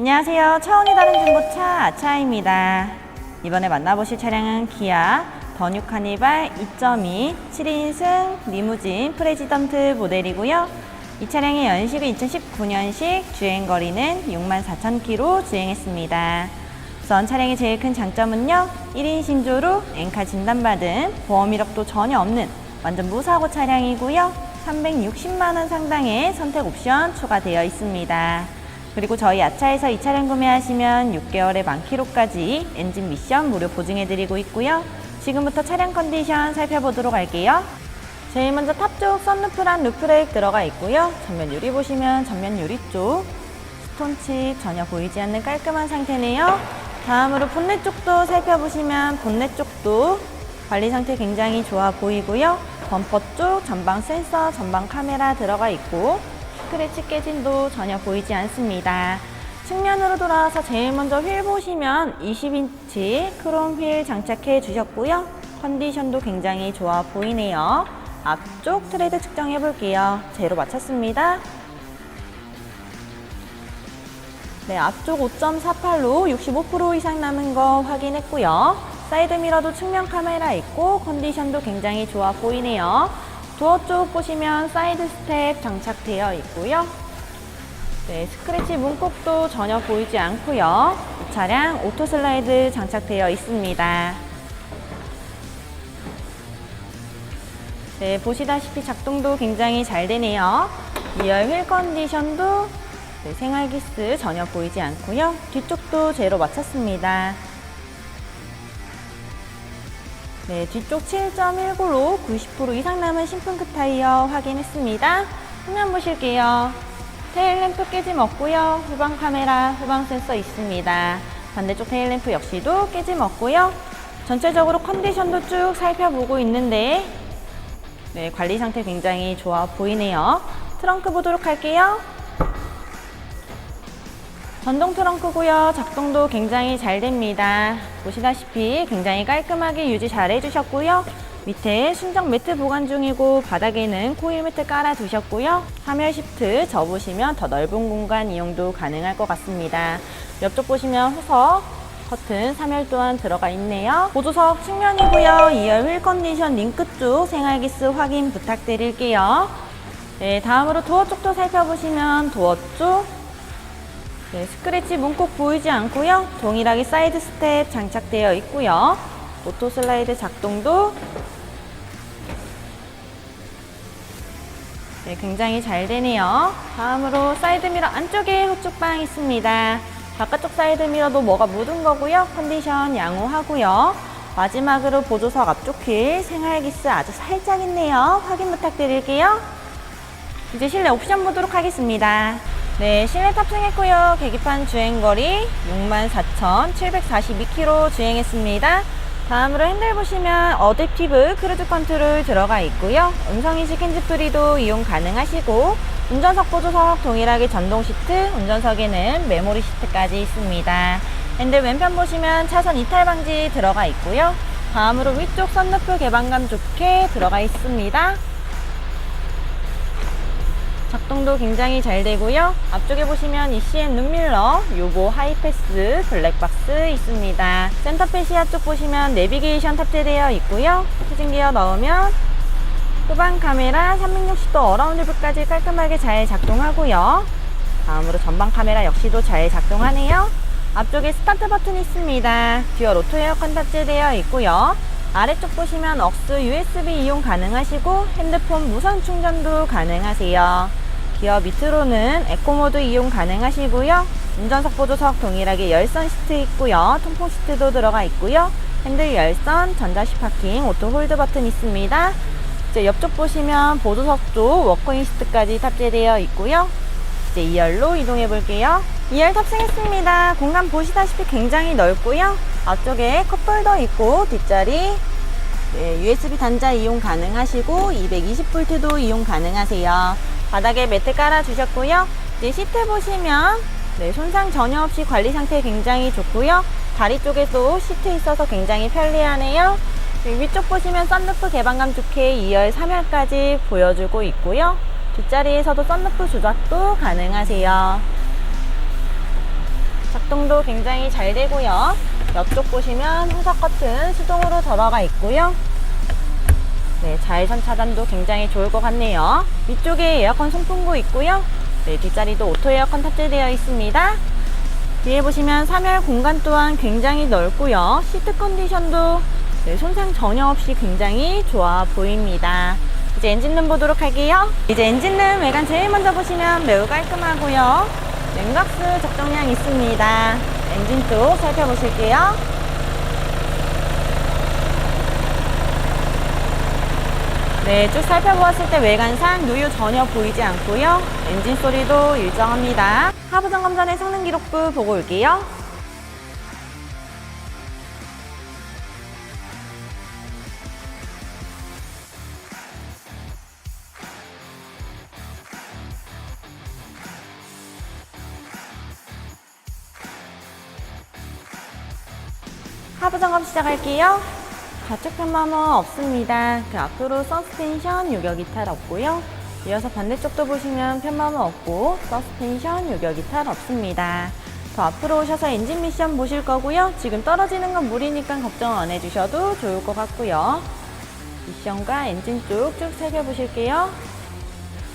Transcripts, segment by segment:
안녕하세요. 차원이 다른 중고차 아차입니다. 이번에 만나보실 차량은 기아 더뉴 카니발 2.2 7인승 리무진 프레지던트 모델이고요. 이 차량의 연식은 2019년식 주행 거리는 64,000km 주행했습니다. 우선 차량의 제일 큰 장점은요. 1인 신조로 엔카 진단받은 보험 이력도 전혀 없는 완전 무사고 차량이고요. 360만 원 상당의 선택 옵션 추가되어 있습니다. 그리고 저희 아차에서 이 차량 구매하시면 6개월의 만키로까지 엔진 미션 무료 보증해드리고 있고요. 지금부터 차량 컨디션 살펴보도록 할게요. 제일 먼저 탑 쪽 썬루프랑 루프렉 들어가 있고요. 전면 유리 보시면 전면 유리 쪽 스톤칩 전혀 보이지 않는 깔끔한 상태네요. 다음으로 본넷 쪽도 살펴보시면 본넷 쪽도 관리 상태 굉장히 좋아 보이고요. 범퍼 쪽 전방 센서, 전방 카메라 들어가 있고 스크래치 깨짐도 전혀 보이지 않습니다. 측면으로 돌아와서 제일 먼저 휠 보시면 20인치 크롬 휠 장착해 주셨고요. 컨디션도 굉장히 좋아 보이네요. 앞쪽 트레드 측정해 볼게요. 제로 맞췄습니다. 네, 앞쪽 5.48로 65% 이상 남은 거 확인했고요. 사이드 미러도 측면 카메라 있고 컨디션도 굉장히 좋아 보이네요. 도어 쪽 보시면 사이드 스텝 장착되어 있고요. 네, 스크래치 문콕도 전혀 보이지 않고요. 이 차량 오토 슬라이드 장착되어 있습니다. 네, 보시다시피 작동도 굉장히 잘 되네요. 2열 휠 컨디션도 네, 생활기스 전혀 보이지 않고요. 뒤쪽도 제로 맞췄습니다. 네, 뒤쪽 7.19로 90% 이상 남은 신품급 타이어 확인했습니다. 후면 보실게요. 테일램프 깨짐 없고요. 후방 카메라, 후방 센서 있습니다. 반대쪽 테일램프 역시도 깨짐 없고요. 전체적으로 컨디션도 쭉 살펴보고 있는데 네, 관리 상태 굉장히 좋아 보이네요. 트렁크 보도록 할게요. 전동 트렁크고요. 작동도 굉장히 잘 됩니다. 보시다시피 굉장히 깔끔하게 유지 잘 해주셨고요. 밑에 순정 매트 보관 중이고 바닥에는 코일 매트 깔아 두셨고요. 3열 시트 접으시면 더 넓은 공간 이용도 가능할 것 같습니다. 옆쪽 보시면 후석 커튼 3열 또한 들어가 있네요. 보조석 측면이고요. 2열 휠 컨디션 링크 쪽 생활기스 확인 부탁드릴게요. 네, 다음으로 도어 쪽도 살펴보시면 도어 쪽 네, 스크래치 문콕 보이지 않고요. 동일하게 사이드 스텝 장착되어 있고요. 오토 슬라이드 작동도 네, 굉장히 잘 되네요. 다음으로 사이드 미러 안쪽에 후축방 있습니다. 바깥쪽 사이드 미러도 뭐가 묻은 거고요. 컨디션 양호하고요. 마지막으로 보조석 앞쪽 휠 생활기스 아주 살짝 있네요. 확인 부탁드릴게요. 이제 실내 옵션 보도록 하겠습니다. 네, 실내 탑승했고요. 계기판 주행거리 64,742km 주행했습니다. 다음으로 핸들 보시면 어댑티브 크루즈 컨트롤 들어가 있고요. 음성인식 핸즈프리도 이용 가능하시고 운전석 보조석 동일하게 전동 시트, 운전석에는 메모리 시트까지 있습니다. 핸들 왼편 보시면 차선 이탈 방지 들어가 있고요. 다음으로 위쪽 선루프 개방감 좋게 들어가 있습니다. 작동도 굉장히 잘 되고요. 앞쪽에 보시면 ECM 눈밀러, 요보 하이패스 블랙박스 있습니다. 센터페 시야 쪽 보시면 내비게이션 탑재되어 있고요. 후진기어 넣으면 후방 카메라 360도 어라운드 뷰까지 깔끔하게 잘 작동하고요. 다음으로 전방 카메라 역시도 잘 작동하네요. 앞쪽에 스타트 버튼이 있습니다. 듀얼 오토 에어컨 탑재되어 있고요. 아래쪽 보시면 억스 USB 이용 가능하시고 핸드폰 무선 충전도 가능하세요. 기어 밑으로는 에코모드 이용 가능하시고요. 운전석 보조석 동일하게 열선 시트 있고요. 통풍 시트도 들어가 있고요. 핸들 열선, 전자식 파킹, 오토 홀드 버튼 있습니다. 이제 옆쪽 보시면 보조석 쪽 워커인 시트까지 탑재되어 있고요. 이제 2열로 이동해 볼게요. 2열 탑승했습니다. 공간 보시다시피 굉장히 넓고요. 앞쪽에 컵홀더 있고 뒷자리 네, USB 단자 이용 가능하시고 220V도 이용 가능하세요. 바닥에 매트 깔아 주셨고요. 이제 시트 보시면 네, 손상 전혀 없이 관리 상태 굉장히 좋고요. 다리 쪽에도 시트 있어서 굉장히 편리하네요. 네, 위쪽 보시면 썬루프 개방감 좋게 2열, 3열까지 보여주고 있고요. 뒷자리에서도 썬루프 조작도 가능하세요. 작동도 굉장히 잘 되고요. 옆쪽 보시면 후석 커튼 수동으로 들어가 있고요. 네, 자외선 차단도 굉장히 좋을 것 같네요. 위쪽에 에어컨 송풍구 있고요. 네, 뒷자리도 오토 에어컨 탑재되어 있습니다. 뒤에 보시면 3열 공간 또한 굉장히 넓고요. 시트 컨디션도 네, 손상 전혀 없이 굉장히 좋아 보입니다. 이제 엔진룸 보도록 할게요. 이제 엔진룸 외관 제일 먼저 보시면 매우 깔끔하고요. 냉각수 적정량 있습니다. 엔진 쪽 살펴보실게요. 네, 쭉 살펴보았을 때 외관상 누유 전혀 보이지 않고요. 엔진 소리도 일정합니다. 하부 점검 전에 성능 기록부 보고 올게요. 하부 점검 시작할게요. 좌측 편 마모 없습니다. 그 앞으로 서스펜션 유격 이탈 없고요. 이어서 반대쪽도 보시면 편마모 없고 서스펜션 유격 이탈 없습니다. 더 앞으로 오셔서 엔진 미션 보실 거고요. 지금 떨어지는 건 물이니까 걱정 안 해주셔도 좋을 것 같고요. 미션과 엔진 쪽쭉 살펴보실게요.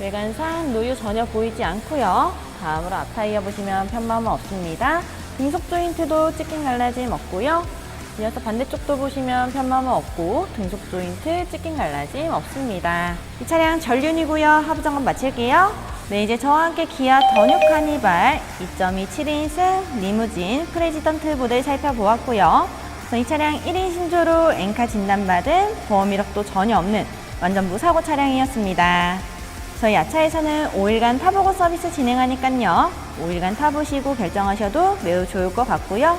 외관상 노유 전혀 보이지 않고요. 다음으로 앞타이어 보시면 편마모 없습니다. 등속 조인트도 찢긴 갈라짐 없고요. 이어서 반대쪽도 보시면 편마모 없고 등속 조인트 찢긴 갈라짐 없습니다. 이 차량 전륜이고요. 하부 점검 마칠게요. 네, 이제 저와 함께 기아 더뉴 카니발 2.2 7인승 리무진 프레지던트 모델 살펴보았고요. 이 차량 1인 신조로 엔카 진단받은 보험 이력도 전혀 없는 완전 무사고 차량이었습니다. 저희 야차에서는 5일간 타보고 서비스 진행하니깐요. 5일간 타보시고 결정하셔도 매우 좋을 것 같고요.